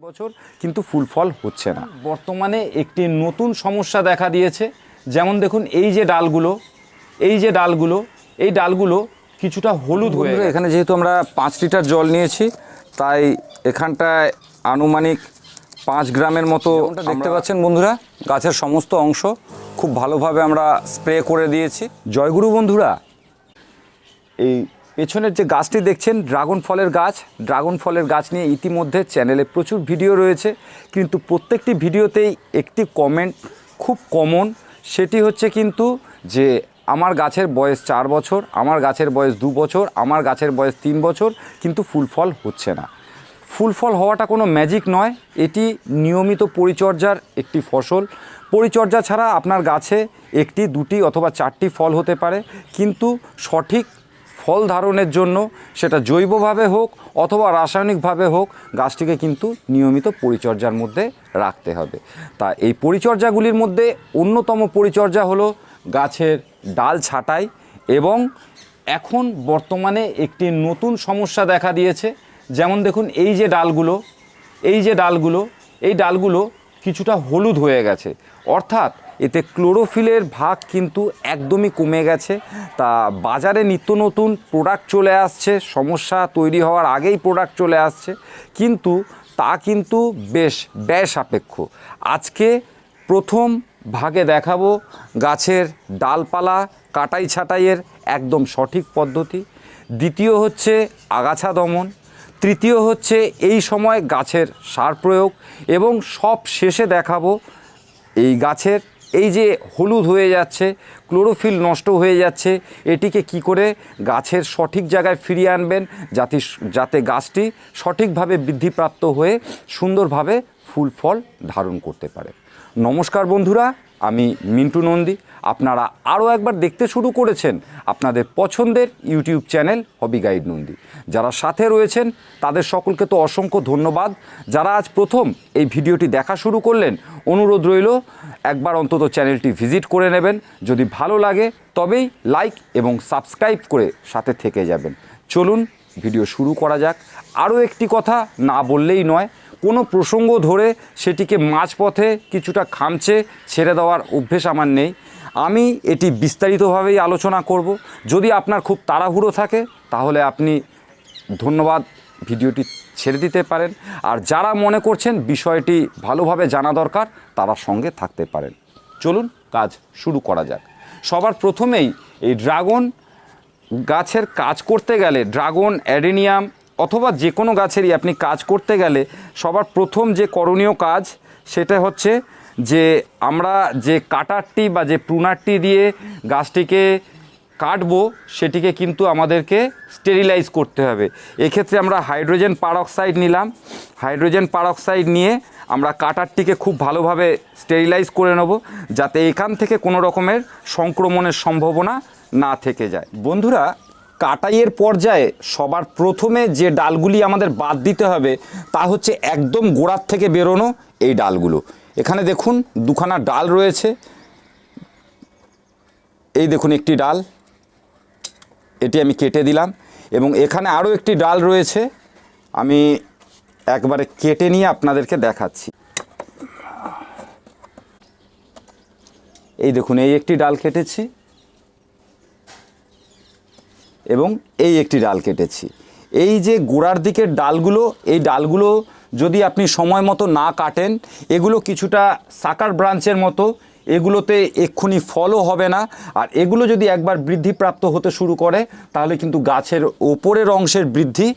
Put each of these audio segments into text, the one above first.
বছর কিন্তু ফুল ফল হচ্ছে না। বর্তমানে একটি নতুন সমস্যা দেখা দিয়েছে। যেমন দেখুন এই যে ডালগুলো এই যে ডালগুলো এই ডালগুলো কিছুটা হলুদ হয়ে এখানে যেহেতু আমরা পাঁচ লিটার জল নিয়েছি তাই এখানটায় আনুমানিক পাঁচ গ্রামের মতো দেখতে পাচ্ছেন বন্ধুরা গাছের সমস্ত অংশ খুব ভালোভাবে আমরা স্প্রে করে দিয়েছি। জয়গুরু বন্ধুরা এই পেছনের যে গাছটি দেখছেন, ড্রাগন ফলের গাছ। ড্রাগন ফলের গাছ নিয়ে ইতিমধ্যে চ্যানেলে প্রচুর ভিডিও রয়েছে। কিন্তু প্রত্যেকটি ভিডিওতেই একটি কমেন্ট খুব কমন সেটি হচ্ছে কিন্তু যে, আমার গাছের বয়স চার বছর, আমার গাছের বয়স দু বছর, আমার গাছের বয়স তিন বছর, কিন্তু ফুল ফল হচ্ছে না। ফুল ফল হওয়াটা কোনো ম্যাজিক নয়। এটি নিয়মিত পরিচর্যার একটি ফসল। পরিচর্যা ছাড়া আপনার গাছে একটি, দুটি অথবা চারটি ফল হতে পারে। কিন্তু সঠিক ফল ধারণের জন্য সেটা জৈবভাবে হোক অথবা রাসায়নিকভাবে হোক গাছটিকে কিন্তু নিয়মিত পরিচর্যার মধ্যে রাখতে হবে। তা এই পরিচর্যাগুলির মধ্যে অন্যতম পরিচর্যা হলো গাছের ডাল ছাঁটাই এবং এখন বর্তমানে একটি নতুন সমস্যা দেখা দিয়েছে। যেমন দেখুন, এই যে ডালগুলো, এই যে ডালগুলো, এই ডালগুলো কিছুটা হলুদ হয়ে গেছে। অর্থাৎ এতে ক্লোরোফিলের ভাগ কিন্তু একদমই কমে গেছে। তা বাজারে নিত্য নতুন প্রোডাক্ট চলে আসছে। সমস্যা তৈরি হওয়ার আগেই প্রোডাক্ট চলে আসছে। কিন্তু তা কিন্তু বেশ ব্যয় সাপেক্ষ। আজকে প্রথম ভাগে দেখাবো গাছের ডালপালা কাটাই ছাঁটাইয়ের একদম সঠিক পদ্ধতি। দ্বিতীয় হচ্ছে আগাছা দমন। তৃতীয় হচ্ছে এই সময় গাছের সার প্রয়োগ। এবং সব শেষে দেখাবো এই গাছের এই যে হলুদ হয়ে যাচ্ছে, ক্লোরোফিল নষ্ট হয়ে যাচ্ছে, এটিকে কি করে গাছের সঠিক জায়গায় ফিরিয়ে আনবেন যাতে যাতে গাছটি সঠিকভাবে বৃদ্ধিপ্রাপ্ত হয়ে সুন্দরভাবে ফুল ফল ধারণ করতে পারে। নমস্কার বন্ধুরা আমি মিন্টু নন্দী, আপনারা আরও একবার দেখতে শুরু করেছেন আপনাদের পছন্দের YouTube channel hobby guide Nandi. যারা সাথে রয়েছেন, তাদের সকলকে তো অসংখ্য ধন্যবাদ। যারা আজ প্রথম এই ভিডিওটি দেখা শুরু করলেন, অনুরোধ রইল, একবার অন্তত চ্যানেলটি ভিজিট করে নেবেন। যদি ভালো লাগে, তবেই লাইক এবং সাবস্ক্রাইব করে সাথে থেকে যাবেন। চলুন, ভিডিও শুরু করা যাক। আরও একটি কথা না বললেই নয় কোনো প্রসঙ্গ ধরে সেটিকে মাঝপথে কিছুটা খামচে ছেড়ে দেওয়ার অভ্যেস আমার নেই। আমি এটি বিস্তারিতভাবেই আলোচনা করব। যদি আপনার খুব তাড়াহুড়ো থাকে, তাহলে আপনি ধন্যবাদ ভিডিওটি ছেড়ে দিতে পারেন। আর যারা মনে করছেন বিষয়টি ভালোভাবে জানা দরকার, তারা সঙ্গে থাকতে পারেন। চলুন কাজ শুরু করা যাক। সবার প্রথমেই এই ড্রাগন গাছের কাজ করতে গেলে ড্রাগন অ্যাডেনিয়াম অথবা যে কোনো গাছেরই আপনি কাজ করতে গেলে সবার প্রথম যে করণীয় কাজ সেটা হচ্ছে যে আমরা যে কাটারটি বা যে প্রুনারটি দিয়ে গাছটিকে কাটবো, সেটিকে কিন্তু আমাদেরকে স্টেরিলাইজ করতে হবে। এক্ষেত্রে আমরা হাইড্রোজেন পারঅক্সাইড নিলাম। হাইড্রোজেন পারঅক্সাইড নিয়ে আমরা কাটারটিকে খুব ভালোভাবে স্টেরিলাইজ করে নেব, যাতে এখান থেকে কোনো রকমের সংক্রমণের সম্ভাবনা না থেকে যায়। বন্ধুরা কাটাইয়ের পর্যায়ে সবার প্রথমে যে ডালগুলি আমাদের বাদ দিতে হবে, তা হচ্ছে একদম গোড়ার থেকে বেরোনো এই ডালগুলো। এখানে দেখুন, দুখানা ডাল রয়েছে। এই দেখুন একটি ডাল। এটি আমি কেটে দিলাম এবং এখানে আরও একটি ডাল রয়েছে। আমি একবারে কেটে নিয়ে আপনাদেরকে দেখাচ্ছি। এই দেখুন, এই একটি ডাল কেটেছি। এবং এই একটি ডাল কেটেছি। এই যে গোড়ার দিকের ডালগুলো, এই ডালগুলো যদি আপনি সময় মতো না কাটেন, এগুলো কিছুটা সাকার ব্রাঞ্চের মতো, এগুলোতে এক্ষুনি ফলও হবে না। আর এগুলো যদি একবার বৃদ্ধিপ্রাপ্ত হতে শুরু করে, তাহলে কিন্তু গাছের ওপরের অংশের বৃদ্ধি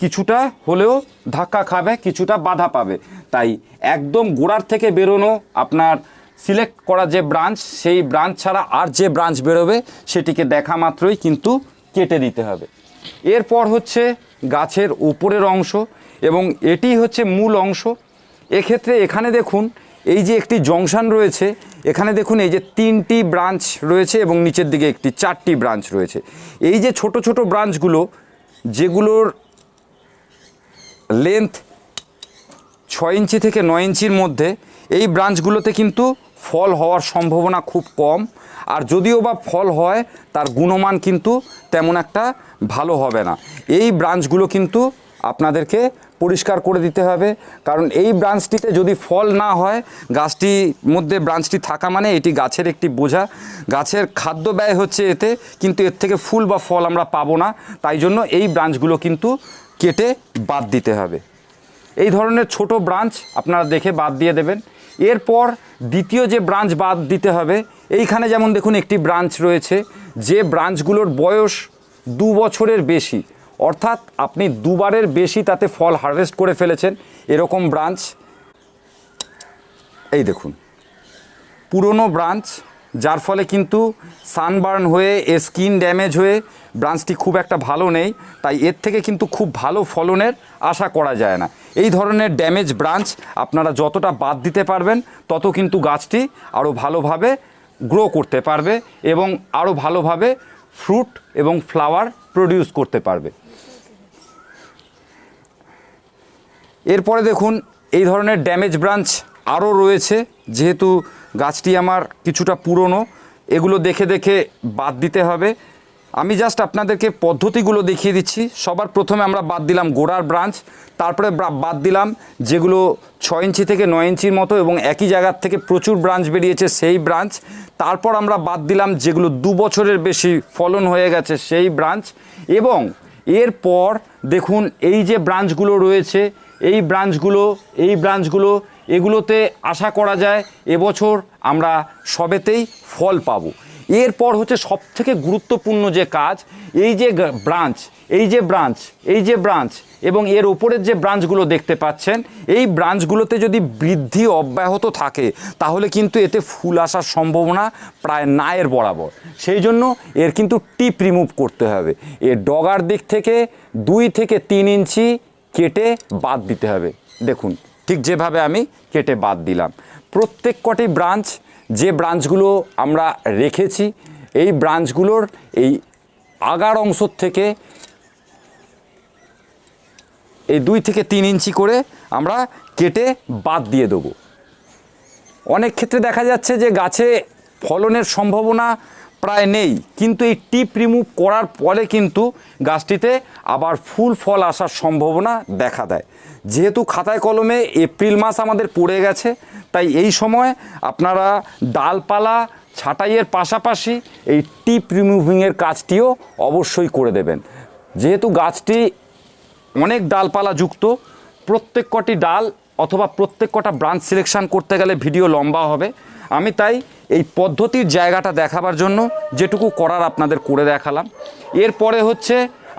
কিছুটা হলেও ধাক্কা খাবে, কিছুটা বাধা পাবে। তাই একদম গোড়ার থেকে বেরোনো আপনার সিলেক্ট করা যে ব্রাঞ্চ, সেই ব্রাঞ্চ ছাড়া আর যে ব্রাঞ্চ বেরোবে, সেটিকে দেখা মাত্রই কিন্তু কেটে দিতে হবে। এরপর হচ্ছে গাছের উপরের অংশ এবং এটি হচ্ছে মূল অংশ। এক্ষেত্রে এখানে দেখুন, এই যে একটি জংশন রয়েছে, এখানে দেখুন এই যে তিনটি ব্রাঞ্চ রয়েছে এবং নিচের দিকে একটি, চারটি ব্রাঞ্চ রয়েছে। এই যে ছোট ছোট ব্রাঞ্চগুলো, যেগুলোর লেন্থ ছয় ইঞ্চি থেকে নয় ইঞ্চির মধ্যে, এই ব্রাঞ্চগুলোতে কিন্তু ফল হওয়ার সম্ভাবনা খুব কম। আর যদিও বা ফল হয়, তার গুণমান কিন্তু তেমন একটা ভালো হবে না। এই ব্রাঞ্চগুলো কিন্তু আপনাদেরকে পরিষ্কার করে দিতে হবে। কারণ এই ব্রাঞ্চটিতে যদি ফল না হয় গাছটির মধ্যে ব্রাঞ্চটি থাকা মানে এটি গাছের একটি বোঝা। গাছের খাদ্য ব্যয় হচ্ছে এতে, কিন্তু এর থেকে ফুল বা ফল আমরা পাবো না। তাই জন্য এই ব্রাঞ্চগুলো কিন্তু কেটে বাদ দিতে হবে। এই ধরনের ছোট ব্রাঞ্চ আপনারা দেখে বাদ দিয়ে দেবেন। এরপর দ্বিতীয় যে ব্রাঞ্চ বাদ দিতে হবে, এইখানে যেমন দেখুন একটি ব্রাঞ্চ রয়েছে, যে ব্রাঞ্চগুলোর বয়স দু বছরের বেশি। অর্থাৎ আপনি দুবারের বেশি তাতে ফল হারভেস্ট করে ফেলেছেন, এরকম ব্রাঞ্চ। এই দেখুন, পুরনো ব্রাঞ্চ, যার ফলে কিন্তু সানবার্ন হয়ে এর স্কিন ড্যামেজ হয়ে ব্রাঞ্চটি খুব একটা ভালো নেই, তাই এর থেকে কিন্তু খুব ভালো ফলনের আশা করা যায় না। এই ধরনের ড্যামেজ ব্রাঞ্চ আপনারা যতটা বাদ দিতে পারবেন, তত কিন্তু গাছটি আরও ভালোভাবে গ্রো করতে পারবে এবং আরও ভালোভাবে ফ্রুট এবং ফ্লাওয়ার প্রডিউস করতে পারবে। এরপরে দেখুন, এই ধরনের ড্যামেজ ব্রাঞ্চ আরও রয়েছে, যেহেতু গাছটি আমার কিছুটা পুরনো, এগুলো দেখে দেখে বাদ দিতে হবে। আমি জাস্ট আপনাদেরকে পদ্ধতিগুলো দেখিয়ে দিচ্ছি। সবার প্রথমে আমরা বাদ দিলাম গোড়ার ব্রাঞ্চ তারপরে বাদ দিলাম যেগুলো ছয় ইঞ্চি থেকে নয় ইঞ্চির মতো এবং একই জায়গার থেকে প্রচুর ব্রাঞ্চ বেরিয়েছে সেই ব্রাঞ্চ তারপর আমরা বাদ দিলাম যেগুলো দু বছরের বেশি ফলন হয়ে গেছে সেই ব্রাঞ্চ এবং এরপর দেখুন এই যে ব্রাঞ্চগুলো রয়েছে, এই ব্রাঞ্চগুলো এই ব্রাঞ্চগুলো এগুলোতে আশা করা যায় এবছর আমরা সবেতেই ফল পাবো। এরপর হচ্ছে সবথেকে গুরুত্বপূর্ণ যে কাজ, এই যে ব্রাঞ্চ এই যে ব্রাঞ্চ এই যে ব্রাঞ্চ এবং এর ওপরের যে ব্রাঞ্চগুলো দেখতে পাচ্ছেন, এই ব্রাঞ্চগুলোতে যদি বৃদ্ধি অব্যাহত থাকে, তাহলে কিন্তু এতে ফুল আসার সম্ভাবনা প্রায় নায়ের বরাবর। সেই জন্য এর কিন্তু টিপ রিমুভ করতে হবে। এর ডগার দিক থেকে দুই থেকে তিন ইঞ্চি কেটে বাদ দিতে হবে। দেখুন, ঠিক যেভাবে আমি কেটে বাদ দিলাম। প্রত্যেক কটি ব্রাঞ্চ যে ব্রাঞ্চগুলো আমরা রেখেছি, এই ব্রাঞ্চগুলোর এই আগার অংশ থেকে এই দুই থেকে তিন ইঞ্চি করে আমরা কেটে বাদ দিয়ে দেবো। অনেক ক্ষেত্রে দেখা যাচ্ছে যে গাছে ফলনের সম্ভাবনা প্রায় নেই। কিন্তু এই টিপ রিমুভ করার পরে কিন্তু গাছটিতে আবার ফুল ফল আসার সম্ভাবনা দেখা দেয়। যেহেতু খাতায় কলমে এপ্রিল মাস আমাদের পড়ে গেছে, তাই এই সময় আপনারা ডালপালা ছাঁটাইয়ের পাশাপাশি এই টিপ রিমুভিংয়ের কাজটিও অবশ্যই করে দেবেন। যেহেতু গাছটি অনেক ডালপালা যুক্ত, প্রত্যেক কটি ডাল অথবা প্রত্যেক কটা ব্রাঞ্চ সিলেকশন করতে গেলে ভিডিও লম্বা হবে। আমি তাই এই পদ্ধতির জায়গাটা দেখাবার জন্য যেটুকু করার আপনাদের করে দেখালাম। এরপরে হচ্ছে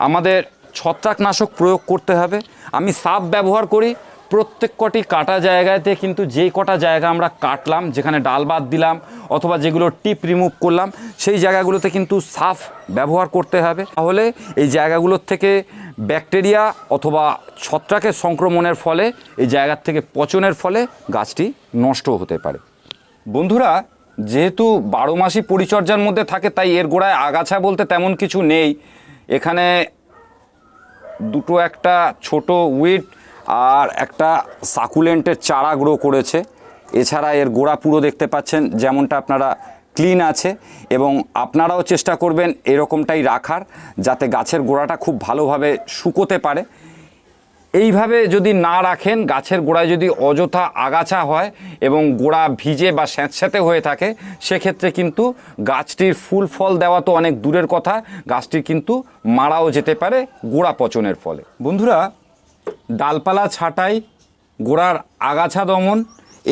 আমাদের ছত্রাকনাশক প্রয়োগ করতে হবে। আমি সাপ ব্যবহার করি, প্রত্যেক কটি কাটা জায়গাতে কিন্তু যেই কটা জায়গা আমরা কাটলাম, যেখানে ডাল বাদ দিলাম অথবা যেগুলো টিপ রিমুভ করলাম, সেই জায়গাগুলোতে কিন্তু সাফ ব্যবহার করতে হবে। তাহলে এই জায়গাগুলোর থেকে ব্যাকটেরিয়া অথবা ছত্রাকের সংক্রমণের ফলে, এই জায়গার থেকে পচনের ফলে গাছটি নষ্ট হতে পারে। বন্ধুরা যেহেতু বারো মাসই পরিচর্যার মধ্যে থাকে, তাই এর গোড়ায় আগাছা বলতে তেমন কিছু নেই। এখানে দুটো একটা ছোট উইট আর একটা সাকুলেন্টের চারা গ্রো করেছে। এছাড়া এর গোড়া পুরো দেখতে পাচ্ছেন, যেমনটা আপনারা ক্লিন আছে এবং আপনারাও চেষ্টা করবেন এরকমটাই রাখার, যাতে গাছের গোড়াটা খুব ভালোভাবে শুকোতে পারে। এইভাবে যদি না রাখেন, গাছের গোড়ায় যদি অযথা আগাছা হয় এবং গোড়া ভিজে বা স্যাঁতস্যাঁতে হয়ে থাকে, সেক্ষেত্রে কিন্তু গাছটির ফুল ফল দেওয়া তো অনেক দূরের কথা, গাছটির কিন্তু মারাও যেতে পারে গোড়া পচনের ফলে। বন্ধুরা, ডালপালা ছাঁটাই, গোড়ার আগাছা দমন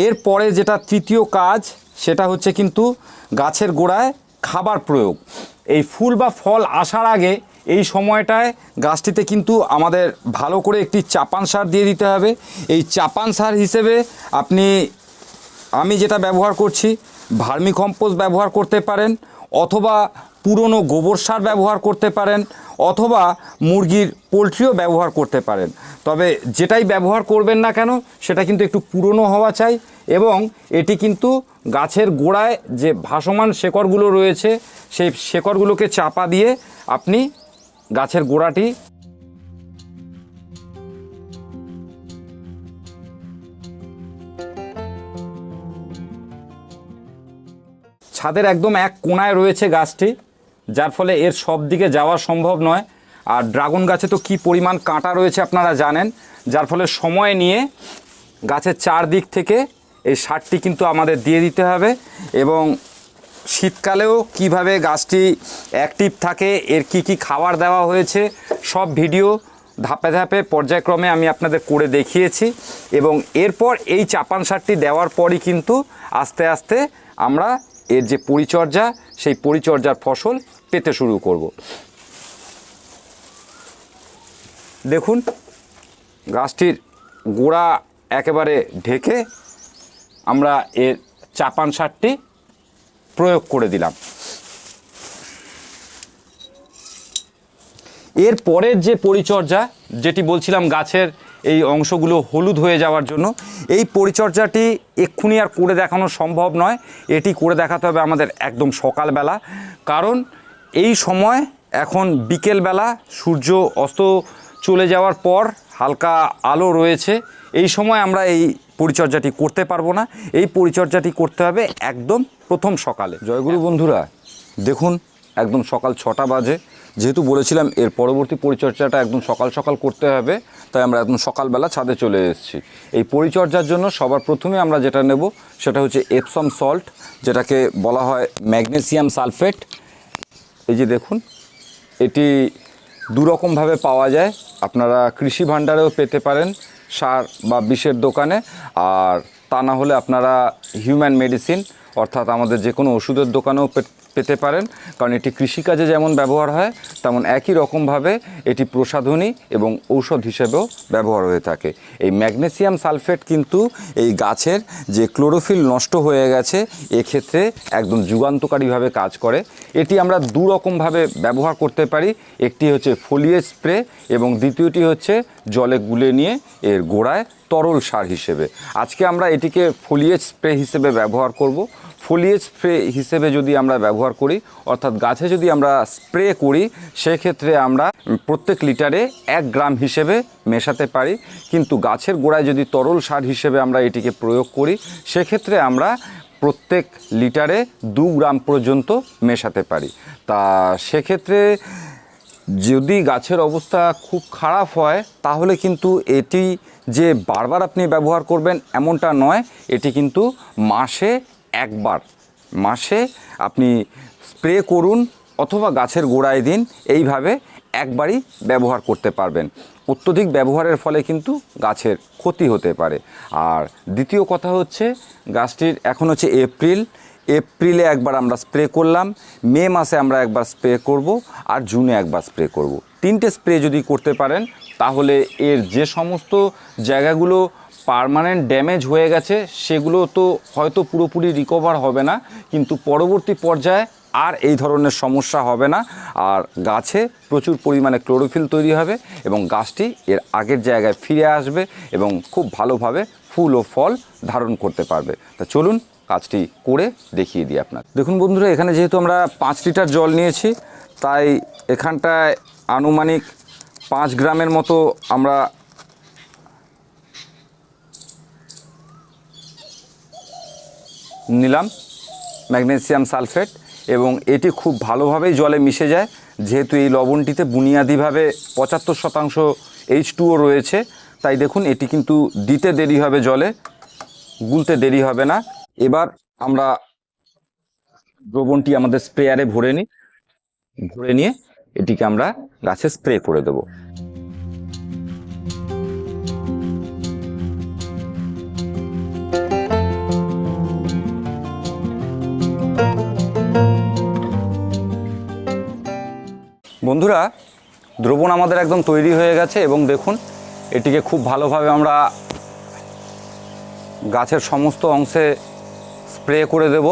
এরপরে যেটা তৃতীয় কাজ, সেটা হচ্ছে কিন্তু গাছের গোড়ায় খাবার প্রয়োগ। এই ফুল বা ফল আসার আগে এই সময়টায় গাছটিতে কিন্তু আমাদের ভালো করে একটি চাপান সার দিয়ে দিতে হবে। এই চাপান সার হিসেবে আপনি, আমি যেটা ব্যবহার করছি ভার্মি কম্পোস্ট ব্যবহার করতে পারেন, অথবা পুরনো গোবর সার ব্যবহার করতে পারেন, অথবা মুরগির পোলট্রিও ব্যবহার করতে পারেন। তবে যেটাই ব্যবহার করবেন না কেন, সেটা কিন্তু একটু পুরনো হওয়া চাই এবং এটি কিন্তু গাছের গোড়ায় যে ভাসমান শেকড়গুলো রয়েছে, সেই শেকড়গুলোকে চাপা দিয়ে আপনি গাছের গোড়াটি। ছাদের একদম এক কোনায় রয়েছে গাছটি, যার ফলে এর সব দিকে যাওয়া সম্ভব নয়। আর ড্রাগন গাছে তো কি পরিমাণ কাঁটা রয়েছে আপনারা জানেন, যার ফলে সময় নিয়ে গাছের চারদিক থেকে এই সারটি কিন্তু আমাদের দিয়ে দিতে হবে এবং শীতকালেও কীভাবে গাছটি অ্যাক্টিভ থাকে, এর কি কি খাবার দেওয়া হয়েছে, সব ভিডিও ধাপে ধাপে পর্যায়ক্রমে আমি আপনাদের করে দেখিয়েছি এবং এরপর এই চাপান সারটি দেওয়ার পরই কিন্তু আস্তে আস্তে আমরা এর যে পরিচর্যা, সেই পরিচর্যার ফসল পেতে শুরু করব। দেখুন, গাছটির গোড়া একেবারে ঢেকে আমরা এর চাপান সারটি প্রয়োগ করে দিলাম। এর পরের যে পরিচর্যা, যেটি বলছিলাম গাছের এই অংশগুলো হলুদ হয়ে যাওয়ার জন্য, এই পরিচর্যাটি এক্ষুনি আর করে দেখানো সম্ভব নয়। এটি করে দেখাতে হবে আমাদের একদম সকালবেলা। কারণ এই সময় এখন বিকেলবেলা সূর্য অস্ত চলে যাওয়ার পর হালকা আলো রয়েছে। এই সময় আমরা এই পরিচর্যাটি করতে পারব না। এই পরিচর্যাটি করতে হবে একদম প্রথম সকালে। জয়গুরু বন্ধুরা দেখুন একদম সকাল ছটা বাজে। যেহেতু বলেছিলাম এর পরবর্তী পরিচর্যাটা একদম সকাল সকাল করতে হবে তাই আমরা একদম সকালবেলা ছাদে চলে এসেছি। এই পরিচর্যার জন্য সবার প্রথমে আমরা যেটা নেব সেটা হচ্ছে এপসম সল্ট যেটাকে বলা হয় ম্যাগনেসিয়াম সালফেট এই যে দেখুন এটি দুরকমভাবে পাওয়া যায়। আপনারা কৃষি ভাণ্ডারেও পেতে পারেন। সার বা বিষের দোকানে, আর তা না হলে আপনারা হিউম্যান মেডিসিন অর্থাৎ আমাদের যে কোনো ওষুধের দোকানেও পেতে পারেন। কারণ এটি কৃষিকাজে যেমন ব্যবহার হয়, তেমন একই রকমভাবে এটি প্রসাধনী এবং ঔষধ হিসেবেও ব্যবহার হয়ে থাকে। এই ম্যাগনেসিয়াম সালফেট কিন্তু এই গাছের যে ক্লোরোফিল নষ্ট হয়ে গেছে, এক্ষেত্রে একদম যুগান্তকারীভাবে কাজ করে। এটি আমরা দু রকমভাবে ব্যবহার করতে পারি। একটি হচ্ছে ফোলিয়েজ স্প্রে এবং দ্বিতীয়টি হচ্ছে জলে গুলে নিয়ে এর গোড়ায় তরল সার হিসেবে। আজকে আমরা এটিকে ফোলিয়েজ স্প্রে হিসেবে ব্যবহার করব। ফোলিয়েজ স্প্রে হিসেবে যদি আমরা ব্যবহার করি, অর্থাৎ গাছে যদি আমরা স্প্রে করি, সেক্ষেত্রে আমরা প্রত্যেক লিটারে এক গ্রাম হিসেবে মেশাতে পারি। কিন্তু গাছের গোড়ায় যদি তরল সার হিসেবে আমরা এটিকে প্রয়োগ করি, সেক্ষেত্রে আমরা প্রত্যেক লিটারে দু গ্রাম পর্যন্ত মেশাতে পারি। তা সেক্ষেত্রে যদি গাছের অবস্থা খুব খারাপ হয়, তাহলে কিন্তু এটি যে বারবার আপনি ব্যবহার করবেন এমনটা নয়, এটি কিন্তু মাসে একবার মাসে আপনি স্প্রে করুন অথবা গাছের গোড়ায় দিন, এইভাবে একবারই ব্যবহার করতে পারবেন। অত্যধিক ব্যবহারের ফলে কিন্তু গাছের ক্ষতি হতে পারে। আর দ্বিতীয় কথা হচ্ছে, গাছটির এখন হচ্ছে এপ্রিল। এপ্রিলে একবার আমরা স্প্রে করলাম, মে মাসে আমরা একবার স্প্রে করব, আর জুনে একবার স্প্রে করব। তিনটে স্প্রে যদি করতে পারেন, তাহলে এর যে সমস্ত জায়গাগুলো পার্মানেন্ট ড্যামেজ হয়ে গেছে, সেগুলো তো হয়তো পুরোপুরি রিকভার হবে না, কিন্তু পরবর্তী পর্যায়ে আর এই ধরনের সমস্যা হবে না। আর গাছে প্রচুর পরিমাণে ক্লোরোফিল তৈরি হবে এবং গাছটি এর আগের জায়গায় ফিরে আসবে এবং খুব ভালোভাবে ফুল ও ফল ধারণ করতে পারবে। তা চলুন কাজটি করে দেখিয়ে দিই আপনার দেখুন বন্ধুরা, এখানে যেহেতু আমরা পাঁচ লিটার জল নিয়েছি, তাই এখানটায় আনুমানিক পাঁচ গ্রামের মতো আমরা নিলাম ম্যাগনেসিয়াম সালফেট এবং এটি খুব ভালোভাবেই জলে মিশে যায়। যেহেতু এই লবণটিতে বুনিয়াদিভাবে পঁচাত্তর শতাংশ এইচ টুও রয়েছে, তাই দেখুন এটি কিন্তু দিতে দেরি হবে জলে, গুলতে দেরি হবে না। এবার আমরা দ্রবণটি আমাদের স্প্রেয়ারে ভরে নিই। ভরে নিয়ে এটিকে আমরা গাছে স্প্রে করে দেবো। বন্ধুরা, দ্রবণ আমাদের একদম তৈরি হয়ে গেছে এবং দেখুন, এটিকে খুব ভালোভাবে আমরা গাছের সমস্ত অংশে স্প্রে করে দেব।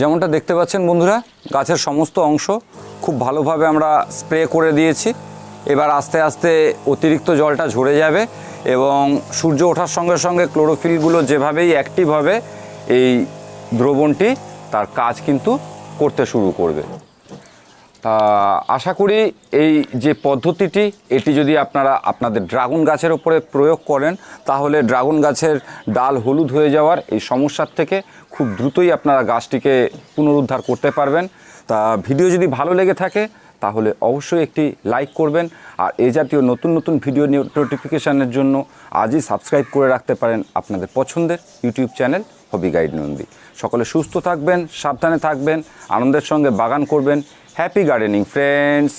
যেমনটা দেখতে পাচ্ছেন বন্ধুরা, গাছের সমস্ত অংশ খুব ভালোভাবে আমরা স্প্রে করে দিয়েছি। এবার আস্তে আস্তে অতিরিক্ত জলটা ঝরে যাবে এবং সূর্য ওঠার সঙ্গে সঙ্গে ক্লোরোফিলগুলো যেভাবেই অ্যাক্টিভ হবে, এই দ্রবণটি তার কাজ কিন্তু করতে শুরু করবে। আশা করি এই যে পদ্ধতিটি, এটি যদি আপনারা আপনাদের ড্রাগন গাছের ওপরে প্রয়োগ করেন, তাহলে ড্রাগন গাছের ডাল হলুদ হয়ে যাওয়ার এই সমস্যার থেকে খুব দ্রুতই আপনারা গাছটিকে পুনরুদ্ধার করতে পারবেন। তা ভিডিও যদি ভালো লেগে থাকে, তাহলে অবশ্যই একটি লাইক করবেন। আর এই জাতীয় নতুন নতুন ভিডিও নোটিফিকেশানের জন্য আজই সাবস্ক্রাইব করে রাখতে পারেন আপনাদের পছন্দের YouTube channel hobby guide Nandi. সকলে সুস্থ থাকবেন, সাবধানে থাকবেন, আনন্দের সঙ্গে বাগান করবেন। Happy gardening friends